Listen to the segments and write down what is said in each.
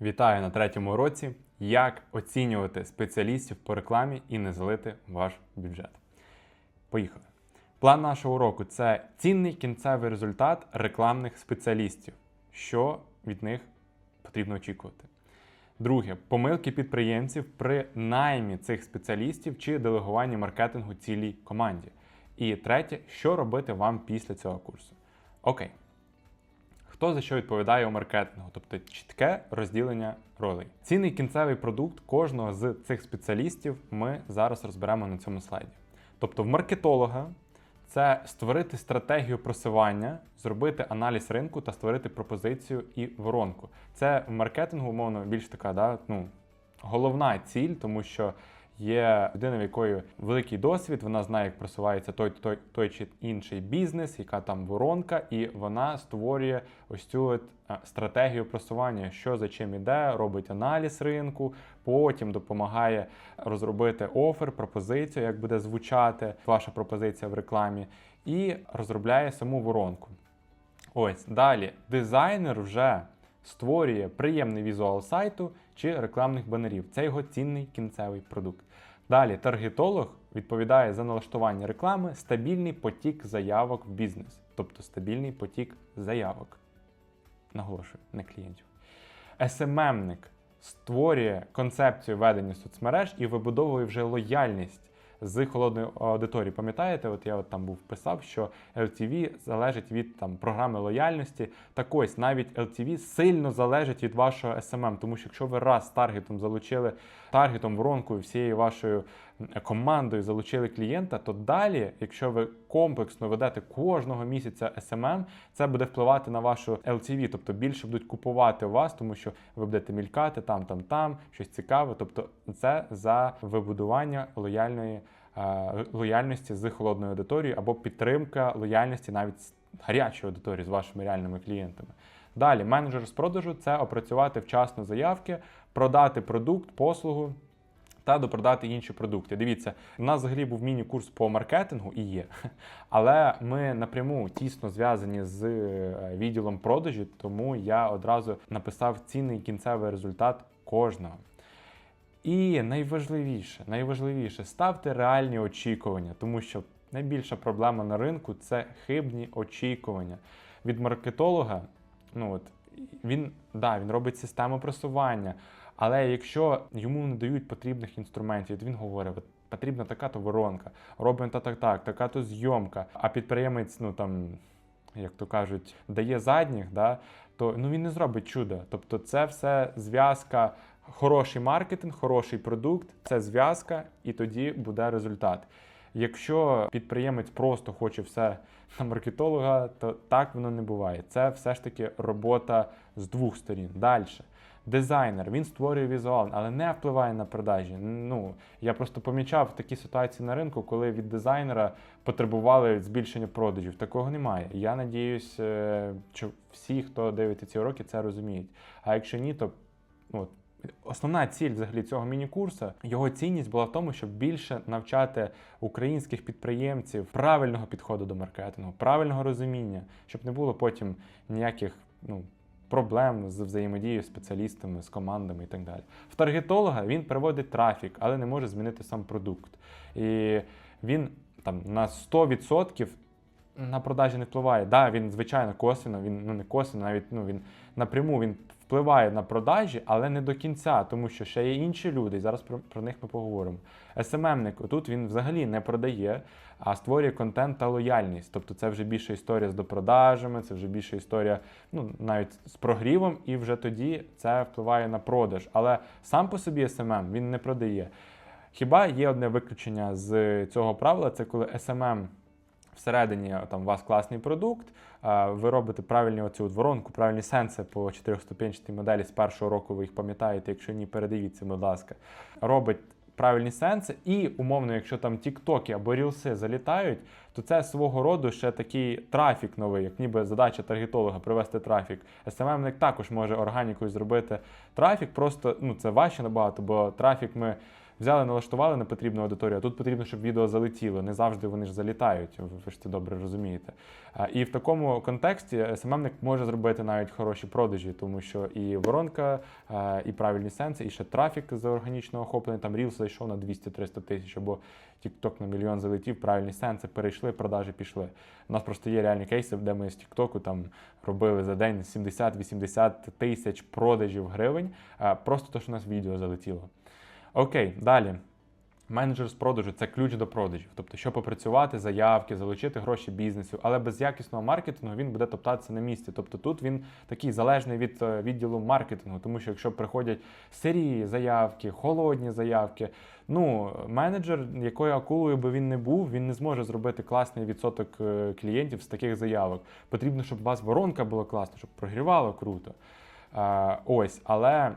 Вітаю на третьому уроці. Як оцінювати спеціалістів по рекламі і не залити ваш бюджет. Поїхали. План нашого уроку це цінний кінцевий результат рекламних спеціалістів. Що від них потрібно очікувати. Друге помилки підприємців при наймі цих спеціалістів чи делегуванні маркетингу цілій команді. І третє, що робити вам після цього курсу. Окей. Хто за що відповідає у маркетингу, тобто чітке розділення ролей. Цінний кінцевий продукт кожного з цих спеціалістів ми зараз розберемо на цьому слайді. Тобто, в маркетолога це створити стратегію просування, зробити аналіз ринку та створити пропозицію і воронку. Це в маркетингу, умовно, більш така, да, ну, головна ціль, тому що є людина, в якої великий досвід, вона знає, як просувається той, той, той чи інший бізнес, яка там воронка, і вона створює ось цю стратегію просування, що за чим іде, робить аналіз ринку, потім допомагає розробити офер, пропозицію, як буде звучати ваша пропозиція в рекламі, і розробляє саму воронку. Ось далі дизайнер вже створює приємний візуал сайту чи рекламних банерів. Це його цінний кінцевий продукт. Далі таргетолог відповідає за налаштування реклами, стабільний потік заявок в бізнес, тобто стабільний потік заявок. Наголошую, не клієнтів. СММник створює концепцію ведення соцмереж і вибудовує вже лояльність з холодної аудиторії. Пам'ятаєте, от я от там був писав, що LTV залежить від там програми лояльності. Так ось навіть LTV сильно залежить від вашого SMM, тому що якщо ви раз таргетом залучили таргетом воронкою всією вашою командою залучили клієнта, то далі, якщо ви комплексно ведете кожного місяця SMM, це буде впливати на вашу LTV, тобто більше будуть купувати у вас, тому що ви будете мількати там, там, там, щось цікаве. Тобто, це за вибудування лояльної е, лояльності з холодною аудиторією або підтримка лояльності навіть з гарячої аудиторії з вашими реальними клієнтами. Далі, менеджер з продажу це опрацювати вчасно заявки, продати продукт, послугу та допродати інші продукти. Дивіться, у нас взагалі був міні-курс по маркетингу і є, але ми напряму тісно зв'язані з е, відділом продажі, тому я одразу написав цінний кінцевий результат кожного. І найважливіше, найважливіше ставте реальні очікування, тому що найбільша проблема на ринку це хибні очікування. Від маркетолога, ну от він да, він робить систему просування, але якщо йому не дають потрібних інструментів, він говорить, потрібна така-то воронка, робимо та так, так, така-то зйомка, а підприємець, ну там. Як то кажуть, дає задніх, да, то ну він не зробить чуда. Тобто, це все зв'язка, хороший маркетинг, хороший продукт, це зв'язка, і тоді буде результат. Якщо підприємець просто хоче все на маркетолога, то так воно не буває. Це все ж таки робота з двох сторін. Далі. Дизайнер, він створює візуал, але не впливає на продажі. Ну, я просто помічав такі ситуації на ринку, коли від дизайнера потребували збільшення продажів. Такого немає. Я надіюсь, е, що всі, хто дивиться ці уроки, це розуміють. А якщо ні, то ну, Основна ціль взагалі цього міні-курсу, його цінність була в тому, щоб більше навчати українських підприємців правильного підходу до маркетингу, правильного розуміння, щоб не було потім ніяких ну, проблем з взаємодією з спеціалістами, з командами і так далі. В таргетолога він приводить трафік, але не може змінити сам продукт. І він там на 100% на продажі не впливає. Да, він звичайно косвіно, він ну не косвіно, навіть ну він напряму він впливає на продажі, але не до кінця, тому що ще є інші люди, і зараз про, про них ми поговоримо. СММник тут він взагалі не продає, а створює контент та лояльність. Тобто це вже більше історія з допродажами, це вже більше історія, ну навіть з прогрівом, і вже тоді це впливає на продаж. Але сам по собі СММ він не продає. Хіба є одне виключення з цього правила? Це коли СММ всередині там у вас класний продукт, ви робите правильні оцю воронку, правильні сенси по чотирьохступенчатій моделі з першого року, ви їх пам'ятаєте, якщо ні, передивіться, будь ласка, робить. Правильні сенси, і умовно, якщо там тіктоки або рілси залітають, то це свого роду ще такий трафік новий, як ніби задача таргетолога привести трафік. SMM-ник також може органікою зробити трафік, просто ну це важче набагато, бо трафік ми взяли, налаштували на потрібну аудиторію, а тут потрібно, щоб відео залетіло. Не завжди вони ж залітають, ви ж це добре розумієте. І в такому контексті СММник може зробити навіть хороші продажі, тому що і воронка, і правильні сенси, і ще трафік за органічного охоплення. Там Reels зайшов на 200-300 тисяч, або TikTok на мільйон залетів, правильні сенси перейшли, продажі пішли. У нас просто є реальні кейси, де ми з TikTok там робили за день 70-80 тисяч продажів гривень, просто то, що у нас відео залетіло. Окей, далі. Менеджер з продажу це ключ до продажів. Тобто, щоб попрацювати, заявки, залучити гроші бізнесу, але без якісного маркетингу він буде топтатися на місці. Тобто тут він такий залежний від е, відділу маркетингу, тому що якщо приходять сирі заявки, холодні заявки, ну менеджер, якою акулою би він не був, він не зможе зробити класний відсоток е, клієнтів з таких заявок. Потрібно, щоб у вас воронка була класна, щоб прогрівало круто. Е, Ось, але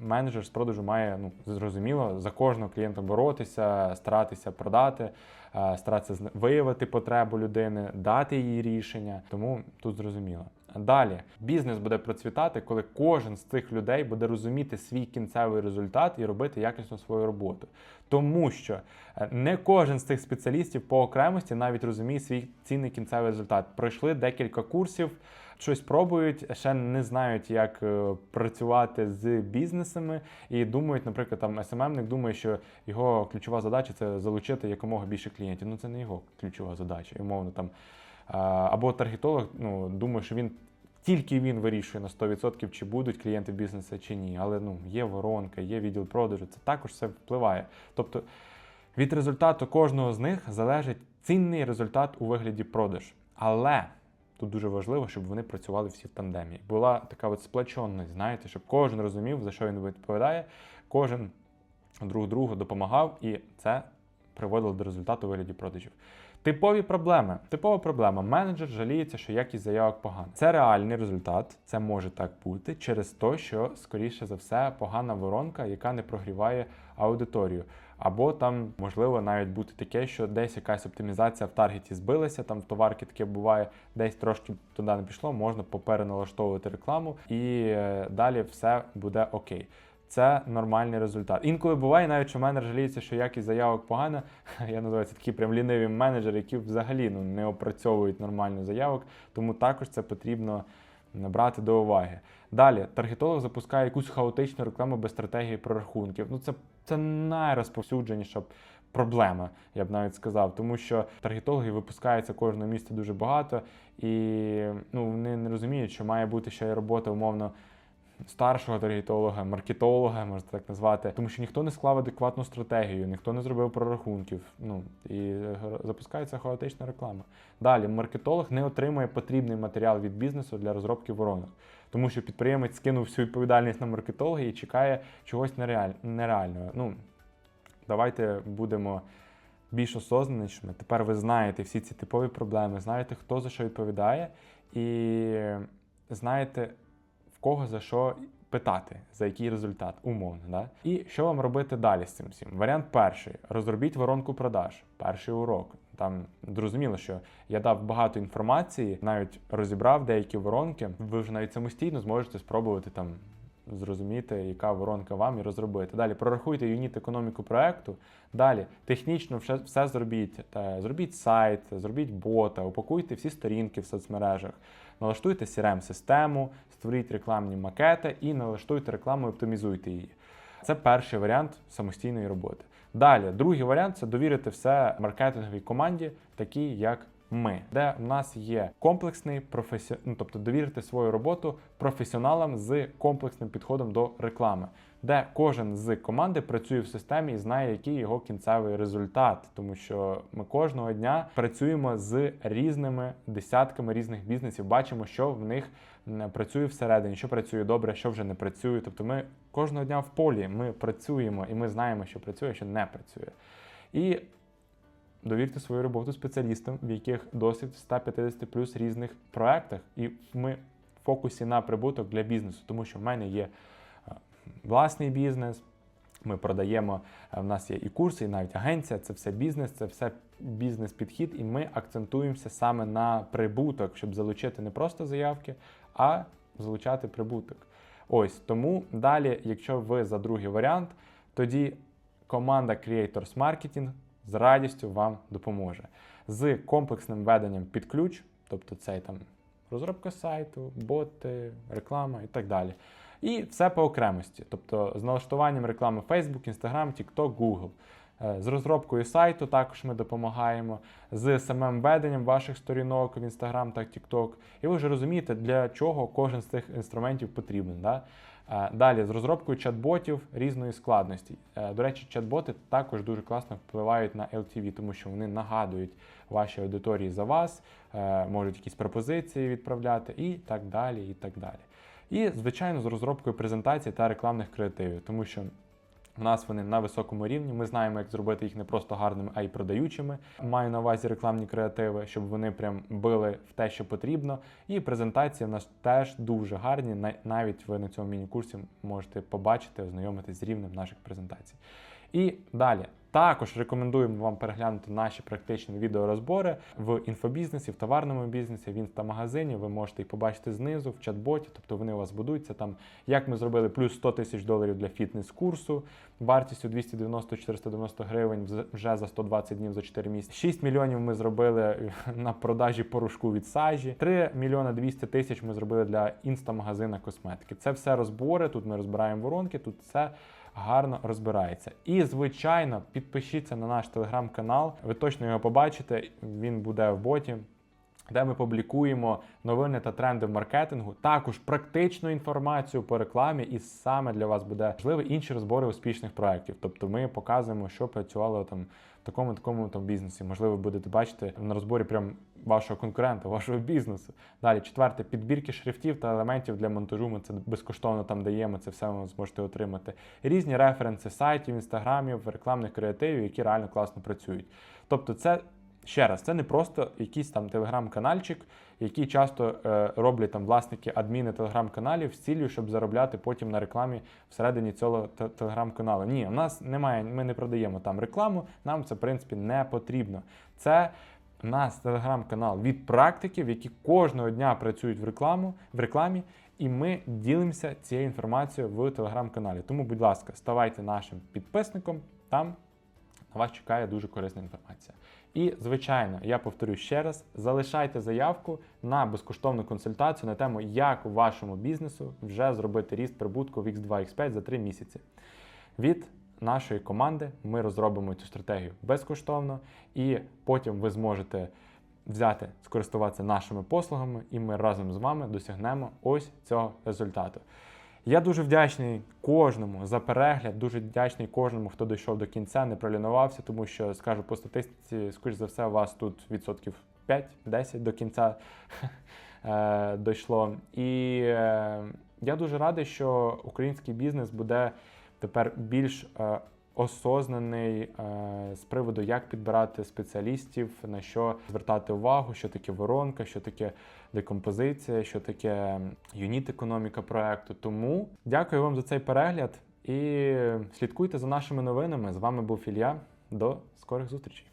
менеджер з продажу має ну зрозуміло за кожного клієнта боротися, старатися продати, е, старатися виявити потребу людини, дати їй рішення. Тому тут зрозуміло. Далі бізнес буде процвітати, коли кожен з цих людей буде розуміти свій кінцевий результат і робити якісно свою роботу. Тому що е, не кожен з цих спеціалістів по окремості навіть розуміє свій цінний кінцевий результат. Пройшли декілька курсів, щось пробують, ще не знають, як е, працювати з бізнесами, і думають, наприклад, там СММник думає, що його ключова задача це залучити якомога більше клієнтів. Ну це не його ключова задача, і, умовно там. Або таргетолог ну, думає, що він тільки він вирішує на 100%, чи будуть клієнти бізнесу чи ні. Але ну, є воронка, є відділ продажу, це також все впливає. Тобто від результату кожного з них залежить цінний результат у вигляді продаж. Але тут дуже важливо, щоб вони працювали всі в тандемі. Була така от сплаченість, знаєте, щоб кожен розумів, за що він відповідає, кожен друг другу допомагав, і це приводило до результату вигляді продажів. Типові проблеми. Типова проблема. Менеджер жаліється, що якість заявок погана. Це реальний результат, це може так бути через те, що, скоріше за все, погана воронка, яка не прогріває аудиторію. Або там можливо навіть бути таке, що десь якась оптимізація в таргеті збилася, там в товарки таке буває, десь трошки туди не пішло, можна попереналаштовувати рекламу, і е, далі все буде окей. Це нормальний результат. Інколи буває, навіть що менеджер жаліється, що якість заявок погана. Я називаю це такі прям ліниві менеджери, які взагалі ну, не опрацьовують нормально заявок, тому також це потрібно брати до уваги. Далі, таргетолог запускає якусь хаотичну рекламу без стратегії прорахунків. Ну, це, це найрозповсюдженіша проблема, я б навіть сказав, тому що таргетологи випускаються кожного місця дуже багато, і ну, вони не розуміють, що має бути ще й робота умовно старшого таргетолога, маркетолога, можна так назвати, тому що ніхто не склав адекватну стратегію, ніхто не зробив прорахунків. Ну і е, запускається хаотична реклама. Далі маркетолог не отримує потрібний матеріал від бізнесу для розробки воронок, тому що підприємець скинув всю відповідальність на маркетолога і чекає чогось нереаль... нереального. Ну давайте будемо. Більш осознанішими. Тепер ви знаєте всі ці типові проблеми, знаєте, хто за що відповідає, і знаєте, в кого за що питати, за який результат, умовно. Да? І що вам робити далі з цим всім? Варіант перший: розробіть воронку продаж, перший урок. Там зрозуміло, що я дав багато інформації, навіть розібрав деякі воронки. Ви вже навіть самостійно зможете спробувати там зрозуміти, яка воронка вам і розробити. Далі прорахуйте юніт економіку проекту. Далі технічно все, все зробіть. Зробіть сайт, зробіть бота, упакуйте всі сторінки в соцмережах, налаштуйте CRM-систему, створіть рекламні макети і налаштуйте рекламу і оптимізуйте її. Це перший варіант самостійної роботи. Далі, другий варіант це довірити все маркетинговій команді, такій як ми, де в нас є комплексний професі... ну, тобто довірити свою роботу професіоналам з комплексним підходом до реклами, де кожен з команди працює в системі і знає, який його кінцевий результат, тому що ми кожного дня працюємо з різними десятками різних бізнесів, бачимо, що в них працює всередині, що працює добре, що вже не працює. Тобто, ми кожного дня в полі ми працюємо і ми знаємо, що працює, що не працює. І довірте свою роботу спеціалістам, в яких досвід в 150 плюс різних проектах, і ми в фокусі на прибуток для бізнесу, тому що в мене є власний бізнес. Ми продаємо, е, в нас є і курси, і навіть агенція, це все бізнес, це все бізнес-підхід, і ми акцентуємося саме на прибуток, щоб залучити не просто заявки, а залучати прибуток. Ось тому далі, якщо ви за другий варіант, тоді команда Creators Marketing з радістю вам допоможе з комплексним веденням під ключ, тобто це там розробка сайту, боти, реклама і так далі. І все по окремості, тобто з налаштуванням реклами Facebook, Instagram, TikTok, Google. Е, З розробкою сайту також ми допомагаємо, з самим веденням ваших сторінок в Instagram та TikTok. І ви вже розумієте, для чого кожен з цих інструментів потрібен. Да? Е, Далі з розробкою чат-ботів різної складності. Е, До речі, чат-боти також дуже класно впливають на LTV, тому що вони нагадують вашій аудиторії за вас, можуть якісь пропозиції відправляти і так далі. І так далі. І, звичайно, з розробкою презентацій та рекламних креативів, тому що в нас вони на високому рівні. Ми знаємо, як зробити їх не просто гарними, а й продаючими. Маю на увазі рекламні креативи, щоб вони прям били в те, що потрібно. І презентації в нас теж дуже гарні. Навіть ви на цьому міні-курсі можете побачити, ознайомитись з рівнем наших презентацій. І далі. Також рекомендуємо вам переглянути наші практичні відеорозбори в інфобізнесі, в товарному бізнесі, в інстамагазині. Ви можете їх побачити знизу в чат-боті, тобто вони у вас будуються там. Як ми зробили плюс 100 тисяч доларів для фітнес-курсу вартістю 290-490 гривень вже за 120 днів за 4 місяці. 6 мільйонів ми зробили на продажі порошку від сажі. 3 мільйони 200 тисяч ми зробили для інстамагазина косметики. Це все розбори. Тут ми розбираємо воронки, тут все гарно розбирається. І, звичайно, підпишіться на наш телеграм-канал. Ви точно його побачите. Він буде в боті. Де ми публікуємо новини та тренди в маркетингу, також практичну інформацію по рекламі, і саме для вас буде важливі інші розбори успішних проєктів. Тобто ми показуємо, що працювало там в такому такому там бізнесі. Можливо, будете бачити на розборі прям вашого конкурента, вашого бізнесу. Далі, четверте, підбірки шрифтів та елементів для монтажу. Ми це безкоштовно там даємо. Це все ви зможете отримати. Різні референси сайтів, інстаграмів, рекламних креативів, які реально класно працюють. Тобто, це ще раз, це не просто якийсь там телеграм-канальчик, який часто е, роблять там власники адміни телеграм-каналів з цілею, щоб заробляти потім на рекламі всередині цього телеграм-каналу. Ні, у нас немає, ми не продаємо там рекламу, нам це в принципі не потрібно. Це у нас телеграм-канал від практиків, які кожного дня працюють в рекламу в рекламі, і ми ділимося цією інформацією в телеграм-каналі. Тому, будь ласка, ставайте нашим підписником. Там на вас чекає дуже корисна інформація. І, звичайно, я повторю ще раз: залишайте заявку на безкоштовну консультацію на тему, як у вашому бізнесу вже зробити ріст прибутку в X2, X5 за 3 місяці. Від нашої команди ми розробимо цю стратегію безкоштовно, і потім ви зможете взяти, скористуватися нашими послугами, і ми разом з вами досягнемо ось цього результату. Я дуже вдячний кожному за перегляд, дуже вдячний кожному, хто дійшов до кінця, не пролінувався, тому що скажу по статистиці, скоріш за все, у вас тут відсотків 5-10 до кінця е, дійшло. І е, я дуже радий, що український бізнес буде тепер більш е, осознаний е, з приводу, як підбирати спеціалістів, на що звертати увагу, що таке воронка, що таке декомпозиція, що таке юніт економіка проекту. Тому дякую вам за цей перегляд і слідкуйте за нашими новинами. З вами був Ілля. До скорих зустрічей.